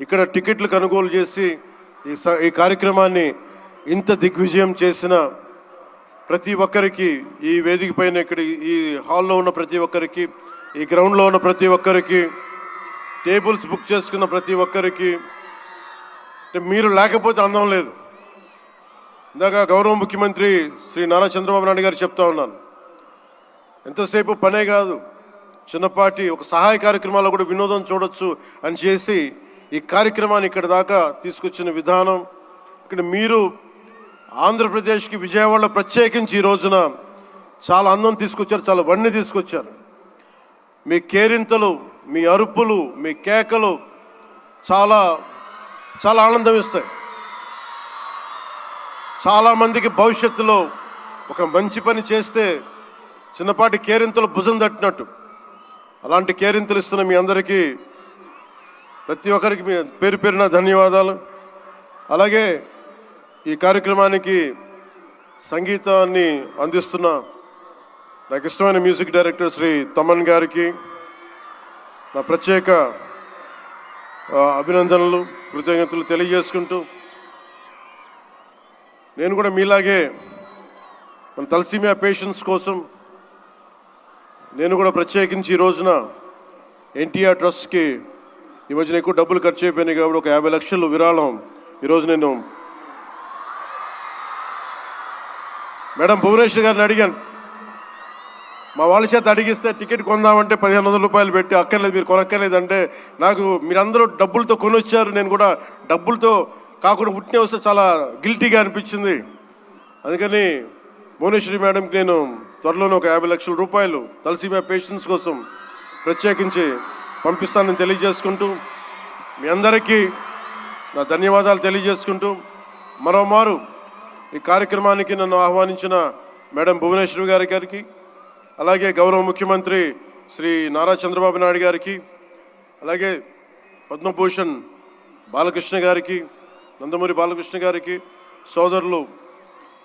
ఇక్కడ టికెట్లు కొనుగోలు చేసి ఈ స- ఈ కార్యక్రమాన్ని ఇంత దిగ్విజయం చేసిన ప్రతి ఒక్కరికి ఈ వేదిక పైన ఇక్కడ ఈ హాల్లో ఉన్న ప్రతి ఒక్కరికి ఈ గ్రౌండ్లో ఉన్న ప్రతి ఒక్కరికి టేబుల్స్ బుక్ చేసుకున్న ప్రతి ఒక్కరికి అంటే మీరు లేకపోతే అందం లేదు. ఇందాక గౌరవ ముఖ్యమంత్రి శ్రీ నారా చంద్రబాబు నాయుడు గారు చెప్తా ఉన్నాను. ఎంతసేపు పనే కాదు. చిన్నపాటి ఒక సహాయ కార్యక్రమాల్లో కూడా వినోదం చూడొచ్చు అని చేసి ఈ కార్యక్రమాన్ని ఇక్కడ దాకా తీసుకొచ్చిన విధానం ఇక్కడ మీరు ఆంధ్రప్రదేశ్కి విజయవాడలో ప్రత్యేకించి ఈ రోజున చాలా అందం తీసుకొచ్చారు చాలా వన్ని తీసుకొచ్చారు. మీ కేరింతలు మీ అరుపులు మీ కేకలు చాలా చాలా ఆనందం ఇస్తాయి. చాలామందికి భవిష్యత్తులో ఒక మంచి పని చేస్తే చిన్నపాటి కేరింతలు భుజం తట్టినట్టు. అలాంటి కేరింతలు ఇస్తున్న మీ అందరికీ ప్రతి ఒక్కరికి మీ పేరు పేరున ధన్యవాదాలు. అలాగే ఈ కార్యక్రమానికి సంగీతాన్ని అందిస్తున్న నాకు ఇష్టమైన మ్యూజిక్ డైరెక్టర్ శ్రీ తమన్ గారికి నా ప్రత్యేక అభినందనలు కృతజ్ఞతలు తెలియజేసుకుంటూ నేను కూడా మీలాగే మన తలసీమియా పేషెంట్స్ కోసం నేను కూడా ప్రత్యేకించి ఈ రోజున ఎన్టీఆర్ ట్రస్ట్కి ఈ మధ్యన ఎక్కువ డబ్బులు ఖర్చు అయిపోయినాయి కాబట్టి ఒక యాభై లక్షలు విరాళం. ఈరోజు నేను మేడం భువనేశ్వర్ గారిని అడిగాను. మా వాళ్ళ చేత అడిగిస్తే టికెట్ కొందామంటే పదిహేను వందల రూపాయలు పెట్టి అక్కర్లేదు మీరు కొనక్కర్లేదు అంటే నాకు మీరందరూ డబ్బులతో కొనొచ్చారు. నేను కూడా డబ్బులతో కాకుండా పుట్టిన వస్తే చాలా గిల్టీగా అనిపించింది. అందుకని భువనేశ్వరి మేడంకి నేను త్వరలోనే ఒక యాభై లక్షల రూపాయలు తలసీమియా పేషెంట్స్ కోసం ప్రత్యేకించి పంపిస్తానని తెలియజేసుకుంటూ మీ అందరికీ నా ధన్యవాదాలు తెలియజేసుకుంటూ మరోమారు ఈ కార్యక్రమానికి నన్ను ఆహ్వానించిన మేడం భువనేశ్వరి గారి గారికి అలాగే గౌరవ ముఖ్యమంత్రి శ్రీ నారా చంద్రబాబు నాయుడు గారికి అలాగే పద్మభూషణ్ బాలకృష్ణ గారికి నందమూరి బాలకృష్ణ గారికి సోదరులు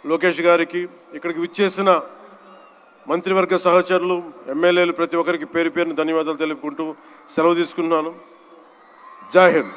లోకేష్ గారికి ఇక్కడికి విచ్చేసిన మంత్రివర్గ సహచరులు ఎమ్మెల్యేలు ప్రతి ఒక్కరికి పేరు పేరును ధన్యవాదాలు తెలుపుకుంటూ సెలవు తీసుకున్నాను జై హింద్.